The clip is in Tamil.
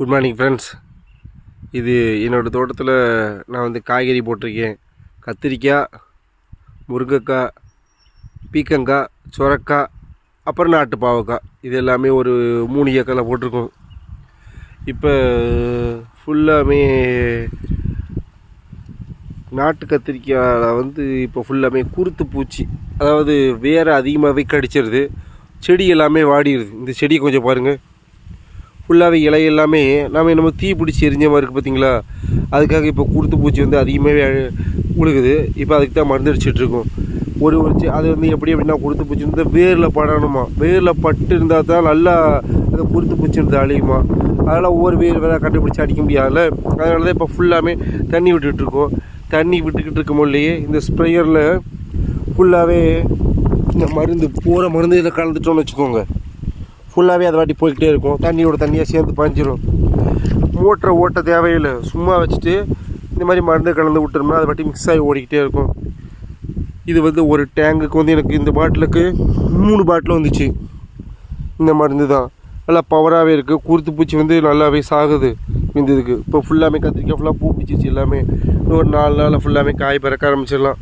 குட் மார்னிங் ஃப்ரெண்ட்ஸ் இது என்னோடய தோட்டத்தில் நான் வந்து காய்கறி போட்டிருக்கேன். கத்திரிக்காய் முருங்கைக்காய் பீக்கங்காய் சுரக்காய் அப்புறம் நாட்டு பாவக்காய். இது எல்லாமே ஒரு மூணு ஏக்கரில் போட்டிருக்கோம். இப்போ ஃபுல்லாமே நாட்டு கத்திரிக்காயில் வந்து இப்போ ஃபுல்லாமே குருத்து பூச்சி. அதாவது வேறு அதிகமாகவே கடிச்சிருது. செடி எல்லாமே வாடிடுது இந்த செடியை கொஞ்சம் பாருங்கள் ஃபுல்லாகவே இலை எல்லாமே நாம் என்னமோ தீ பிடிச்சி எரிஞ்ச மாதிரி இருக்குது பார்த்தீங்களா அதுக்காக இப்போ குருத்து பூச்சி வந்து அதிகமாகவே உழுகுது. இப்போ அதுக்கு தான் மருந்து அடிச்சிட்ருக்கோம் ஒரு ஒரு அது வந்து எப்படி எப்படின்னா குருத்து பூச்சி வந்து வேரில் படணுமா? வேரில் பட்டு இருந்தால் தான் நல்லா அந்த குருத்து பூச்சி இருந்து அழியுமா? அதனால் ஒவ்வொரு வேர் வேறு கண்டுபிடிச்சி அடிக்க முடியாதுல்ல? அதனால தான் இப்போ ஃபுல்லாமே தண்ணி விட்டுட்ருக்கோம் தண்ணி விட்டுக்கிட்டு இருக்கும் இந்த ஸ்ப்ரேயரில் ஃபுல்லாகவே இந்த மருந்து பூரா மருந்து இதில் கலந்துட்டோம்னு வச்சுக்கோங்க. ஃபுல்லாகவே அது வாட்டி போய்கிட்டே இருக்கும். தண்ணியோட தண்ணியாக சேர்ந்து பாஞ்சிடும் மோட்டரை ஓட்ட தேவையில்லை. சும்மா வச்சுட்டு இந்த மாதிரி மருந்து கலந்து விட்டோம்னா அதை வாட்டி மிக்ஸ் ஆகி ஓடிக்கிட்டே இருக்கும். இது வந்து ஒரு டேங்குக்கு வந்து எனக்கு இந்த பாட்டிலுக்கு மூணு பாட்டில் வந்துச்சு. இந்த மருந்து தான். நல்லா பவராகவே இருக்குது குருத்து பூச்சி வந்து நல்லாவே சாகுது இந்த இதுக்கு. இப்போ ஃபுல்லாமே கத்திரிக்காய் ஃபுல்லாக பூ பிடிச்சிச்சு எல்லாமே. இன்னும் ஒரு நாலு நாளில் ஃபுல்லாமே காய் பறக்க ஆரம்பிச்சிடலாம்.